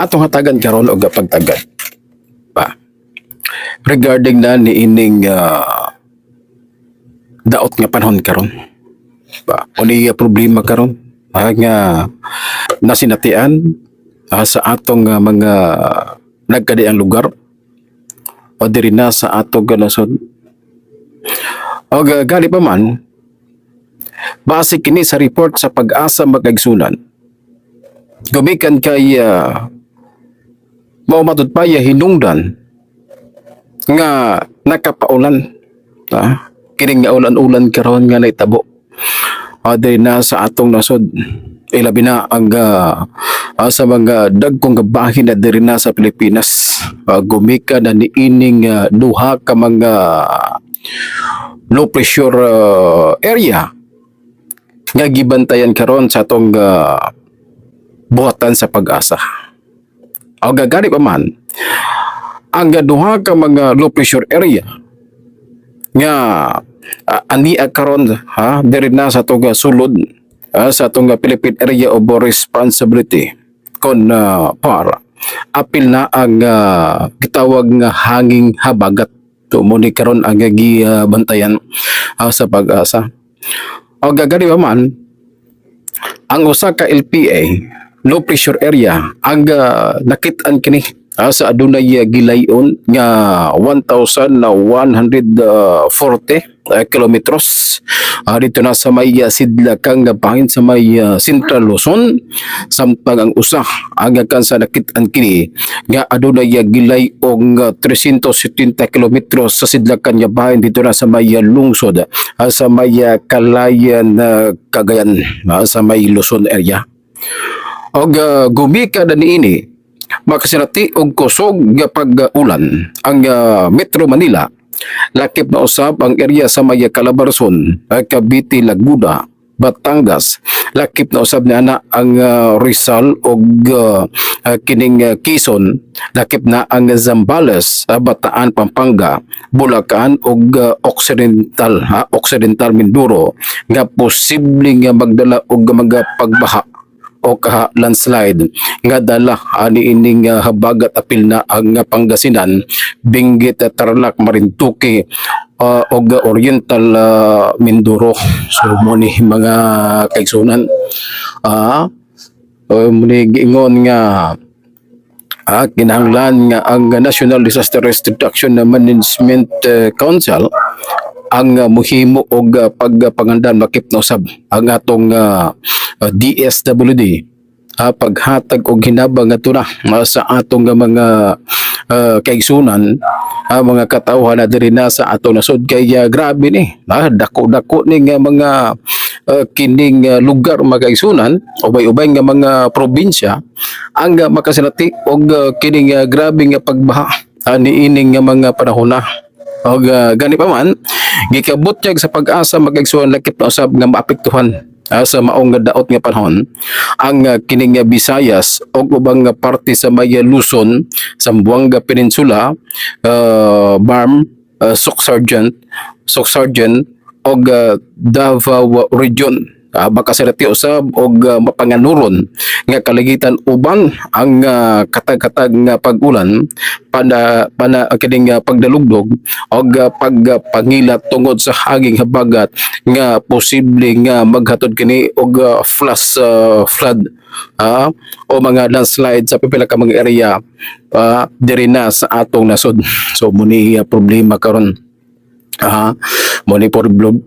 atong hatagan karon og pagtagad pa regarding na ni ining ah, daot nga panahon karon ba? Uni nga problema karon ah, nga nasinatian ah, sa atong ah, mga nagkadiang lugar? O diri na sa atong ganasod o ga- gali pa man base kini sa report sa pag-asa magaigsunan gumikan kay uh, mao matud pa ya hinungdan. Nga nakapaulan. Ha kining nga ulan-ulan karon nga naitabo. Uh, diri na sa atong nasod. Ilabi na ang ah, sa mga dagkong bahin na diri na sa Pilipinas. Uh, gumika na ni ining ah, duha ka mga low pressure ah, area nga gibantayan karon sa atong ah, buhatan sa pag-asa. O gagani pa man, ang duha ka mga low pressure area nga uh, ania karon ha diri na sa atong sulod ah, sa atong Philippine Area of Responsibility kon uh, par apil na ang ah, gitawag nga hanging habagat tumuni karon ang gibantayan ah, sa pag-asa. O gagani pa man, ang usa ka LPA low pressure area. Ang uh, nakitaan kini ah, sa adunay uh, gilayon nga 1140 uh, kilometros. Ah, dito na sa may uh, sidlakang nga bahin sa may uh, Central Luzon. Samtang ang usa ang kan sa nakitaan kini nga adunay uh, gilayong uh, 370 kilometros sa sidlakan nga bahin dito na sa may uh, lungsod ah, sa may uh, Kalayan uh, Cagayan ah, sa may Luzon area og uh, gumika na niini makasinati og kusog nga pag-ulan. Ang uh, Metro Manila lakip na usab ang area sa may Calabarzon uh, Cavite Laguna Batangas. Lakip na usab ni ana ang uh, Rizal og uh, uh, kining uh, Quezon. Lakip na ang Zambales uh, Bataan Pampanga Bulacan og uh, Occidental ha Occidental Mindoro nga posibleng magdala og mga pagbaha o kaha landslide. Nga dala ani ining uh, habagat apil na ang uh, Pangasinan Benguet uh, Tarlac Marinduque uh, og uh, Oriental uh, Mindoro. So mo ni mga kaigsunan. Ah uh, muni giingon nga ah, kinahanglan nga ang National Disaster Risk Reduction Management uh, Council ang uh, muhimo og uh, pagpangandan makip na usab ang atong uh, uh, DSWD uh, paghatag og hinabang ato na uh, sa atong uh, mga uh, kaigsunan uh, mga katawhan na diri na sa atong nasod. Kay uh, grabe ni uh, dako-dako ni nga mga uh, kining uh, lugar mga kaigsunan ubay-ubay nga mga probinsya ang uh, makasinati og uh, kining uh, grabe nga pagbaha uh, niining nga mga panahon na. Og uh, gani pa man gikabot niya sa pag-asa magigsuhan lakip na usab nga maapektuhan ah, sa maong nga daot nga panahon. Ang uh, kining nga Visayas og ubang nga parte sa may uh, Luzon Zamboanga Peninsula uh, Barm uh, Soc-Sargent Soc-Sargent og uh, Davao Region uh, baka sa rati usab og uh, mapanganuron nga kaligitan uban ang uh, katag-katag nga pag-ulan pana pana kining uh, pagdalugdog og uh, pagpangilat tungod sa haging habagat nga posible nga maghatod kini og uh, flash uh, flood ah, o mga landslide sa pipila ka mga area uh, diri na sa atong nasod. So muni uh, problema karon Aha, mo ni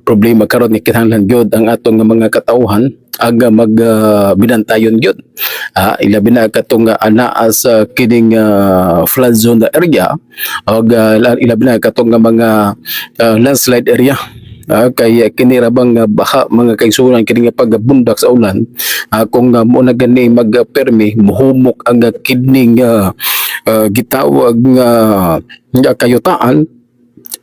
problema karon ni kinahanglan gyud ang atong mga katawhan aga mag uh, binantayon gyud. Ah, ilabi na katong uh, anaa sa kining uh, flood zone area og uh, ilabi na katong nga mga uh, landslide area. Ah, kay kini ra bang uh, baha mga kaigsunan kini nga pagbundak sa ulan ah, kung uh, mo na gani magpermi muhumok ang uh, kidning uh, uh, gitawag nga nga kayutaan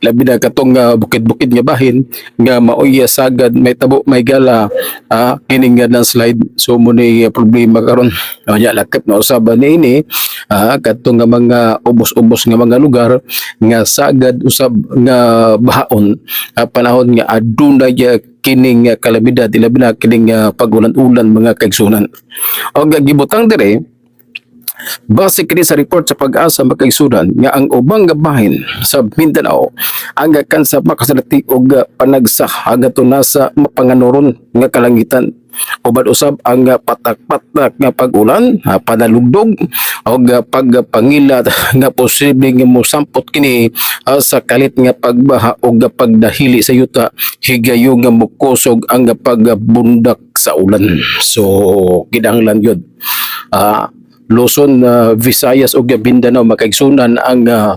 labi na katong uh, bukid-bukid nga bahin nga maoy uh, sagad may tabo may gala uh, kining nga landslide so mo ni uh, problema karon. Uh, nya lakip na usaban ni ini uh, katong nga mga ubos-ubos nga mga lugar nga sagad usab nga bahaon uh, panahon nga aduna uh, kining kalamidad ilabi na kining uh, pagulan-ulan mga kaigsunan. O gibutang dire Base kini sa report sa pag-asa makaigsunan nga ang ubang nga bahin sa Mindanao ang kan sa makasalati og uh, panagsa agato na sa mapanganuron nga kalangitan uban usab ang uh, patak-patak nga pag-ulan, uh, panalugdog og uh, pagpangila nga posible nga mosampot kini uh, sa kalit nga pagbaha uh, pagdahili sa yuta higayo nga mukusog ang uh, pagbundak sa ulan. So kinahanglan yun. Ah, Luzon, uh, Visayas ug Mindanao makaigsunan ang uh,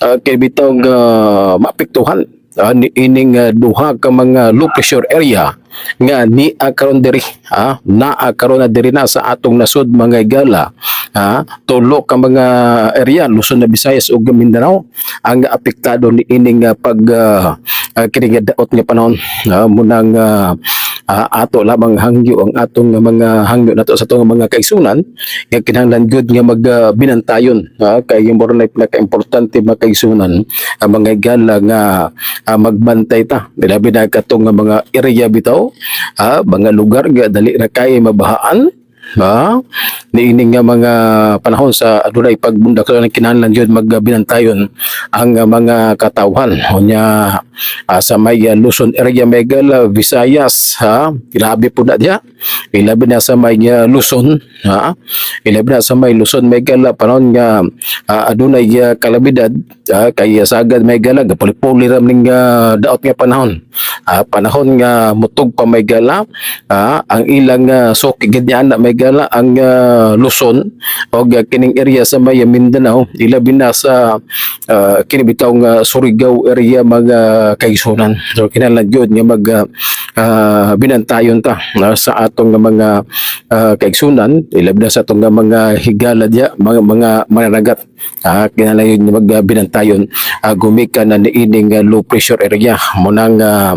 uh, kibitong uh, maapektuhan uh, ni ining uh, duha ka mga low pressure area nga ni karon diri ha naa karon na diri na sa atong nasod mga igala ha tulo ka mga area Luzon na Visayas ug Mindanao ang apektado ni ining uh, pag uh, uh, kini nga daot nga panahon uh, munang uh, uh, ato lamang hangyo ang atong mga hangyo nato sa atong mga kaigsunan nga kinahanglan gud nga magbinantayon uh, kay yung more like naka-importante mga kaigsunan ang mga igala nga uh, magbantay ta. Labi na katong mga area bitaw uh, mga lugar nga dali na kay mabahaan ha niining nga mga panahon sa adunay pagbundak sa kinahanglan jud magbinantayon ang mga katawhan. Unya uh, sa may uh, Luzon area Megal Visayas ha? Grabe po na diya. Ilabi na sa may uh, Luzon ha? Ilabi na sa may Luzon Megal panahon nga uh, adunay uh, kalabidad uh, kay sagad Megal gapuli-puli ram ning uh, daot nga panahon. Uh, panahon nga mutog pa Megal uh, ang ilang uh, soki ganyan na Megal ang uh, Luzon o uh, kining area sa may Mindanao. Ilabi na sa uh, kini bitaw nga Surigao area mga kaigsunan so kinahanglan gyud nga mag uh, uh, binantayon ta uh, sa atong mga uh, kaigsunan ilabi na sa atong nga mga higala diya mga mga mananagat uh, kinahanglan gyud nga mag uh, uh, gumikan na niining uh, low pressure area. Mo nang uh,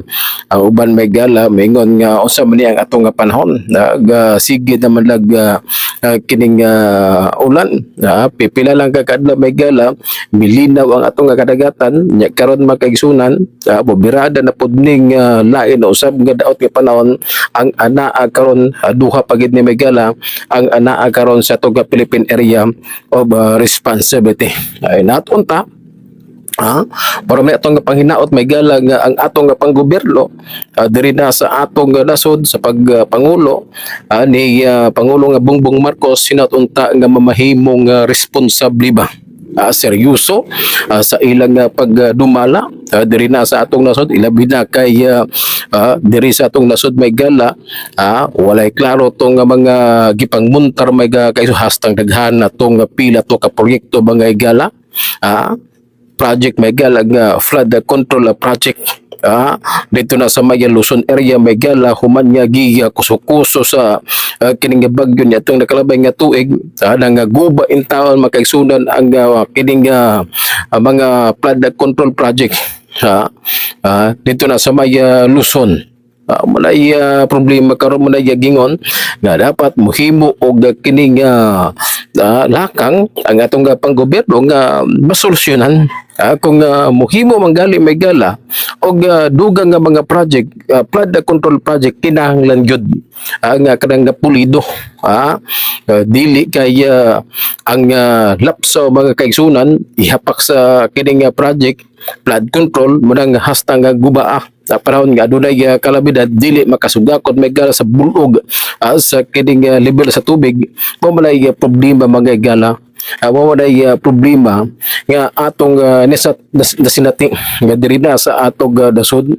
uh, uban may gala mingon nga unsa man ang atong panahon? Nag uh, sige naman lag uh, uh, kining uh, ulan. Uh, pipila lang ka kadlaw may gala milinaw ang atong kadagatan nya karon makaigsunan uh, bobirada na pudning uh, lain usab nga daot nga panahon. Ang anaa karon uh, duha pagid ni may gala ang anaa karon sa tuga Philippine Area of uh, Responsibility ay natunta Ha? Para may atong panghinaot may gala ang atong nga panggobyerno uh, diri na sa atong nasod sa pagpangulo uh, ni uh, pangulo nga Bongbong Marcos sinatunta nga mamahimong uh, responsable ba uh, seryoso uh, sa ilang uh, pagdumala. Uh, diri na sa atong nasod ilabi na kay uh, uh, diri sa atong nasod may gala. Uh, walay klaro tong uh, mga gipangmuntar may ga kay hastang daghan na tong uh, pila to ka proyekto mga gala. Uh, project may galag nga flood control project ah dito na sa Maya Luzon area may gala human nga giga kuso-kuso sa uh, kining bagyo niya. Itong nakalabay nga tuig ah, nga guba in taon makaigsunan ang uh, kining uh, mga flood control project. Ha? Ah, dito na sa Maya Luzon uh, malay uh, problema karon malay gingon nga dapat mohimo og kining uh, uh, lakang ang atong uh, panggobyerno nga masolusyonan. Uh, kung uh, mohimo manggali may gala og uh, dugang nga mga project uh, flood control project kinahanglan gyud uh, nga kanang pulido uh, uh, dili kay uh, ang uh, lapso mga kaigsunan ihapak sa kining uh, project flood control murang hastang nga gubaa sa panahon nga adunay uh, kalabidad dili makasugakod may gala sa bulog uh, sa kining uh, level sa tubig mo malay uh, problema mga gala. Uh, malay uh, problema nga atong uh, nasa nas, nasinati nga diri na sa atong uh, dasod.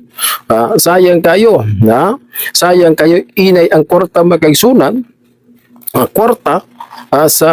Uh, sayang kayo na? Sayang kayo inay ang kwarta makaigsunan uh, kwarta uh, sa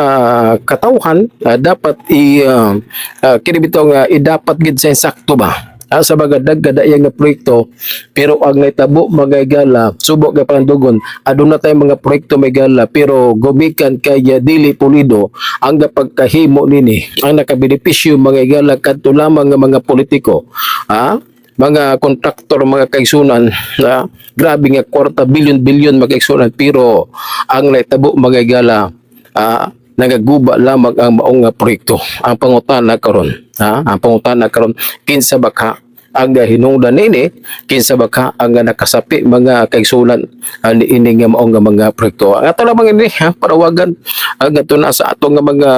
katawhan uh, dapat i uh, uh, kini bitong uh, idapat gid sa sakto ba uh, sa mga daggadayang nga proyekto pero ang naitabo magagala subok nga pandugon aduna tay mga proyekto may gala pero gumikan kay uh, dili pulido ang pagkahimo nini ang nakabenepisyo mga gala kadto lamang nga mga politiko ha mga kontraktor, mga kaigsunan na grabe nga kwarta bilyon-bilyon mga kaigsunan pero ang naitabo mga gala ah, nagaguba lamang ang maong nga proyekto. Ang pangutana karon ha? Ang pangutana karon kinsa baka ang uh, hinungdan nini kinsa baka ang uh, nakasapi mga kaigsulan uh, ni ini nga mao nga mga proyekto. Ang ato lamang ini ha, parawagan. Ang ato na sa ato nga mga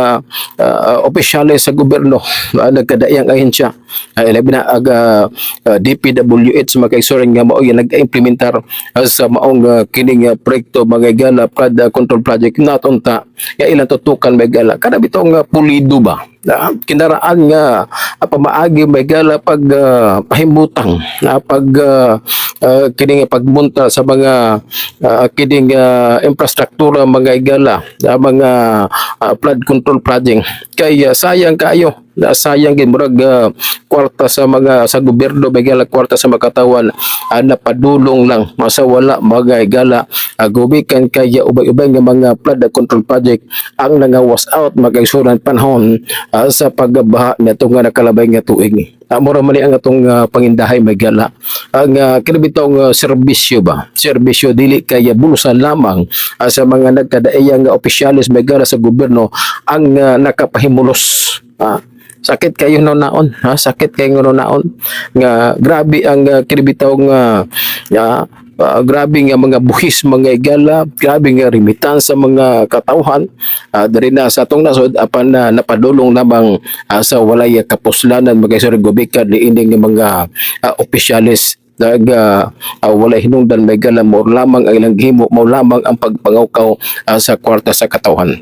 uh, opisyales sa gobyerno uh, nagkadaiyang ahensya uh, ilabi na ang uh, uh, DPWH mga kaigsulan nga mao yung nag-implementar uh, sa maong uh, kining uh, proyekto mga gala flood uh, control project natunta nga ilang tutukan may gala. Kada bitong uh, pulido ba? Na kinaraan nga uh, pamaagi may gala pag uh, pahimutang na pag uh, uh, kining pagmunta sa mga uh, kining uh, infrastruktura mga igala na mga uh, flood control project. Kay uh, sayang kayo na sayang gid murag uh, kwarta sa mga sa gobyerno may gala kwarta sa makatawan uh, napadulong lang masa wala mga igala. Uh, gubikan kay ubay-ubay nga mga flood control project ang nangawas out magagsuran panahon uh, sa pagbaha nito nga nakalabay nga tuig. Uh, mura man ni ang atong uh, pangindahay may gala. Ang uh, kinabitong uh, serbisyo ba? Serbisyo dili kay bulusan lamang uh, sa mga nagkadaiyang nga opisyalis may gala sa gobyerno ang uh, nakapahimulos. Ah, sakit kayo no naon ha? Sakit kayo no naon? Nga grabe ang uh, kinabitaw nga uh, uh, grabe nga mga buhis mga igala grabe nga rimitan sa mga katawhan. Uh, diri na sa atong nasod apan na napadulong namang uh, sa walay kapuslanan mga isor gobikan ni ining mga uh, opisyalis. Nag uh, uh, wala hinungdan may gala mo lamang ang ilang himo mo lamang ang pagpangawkaw uh, sa kwarta sa katawhan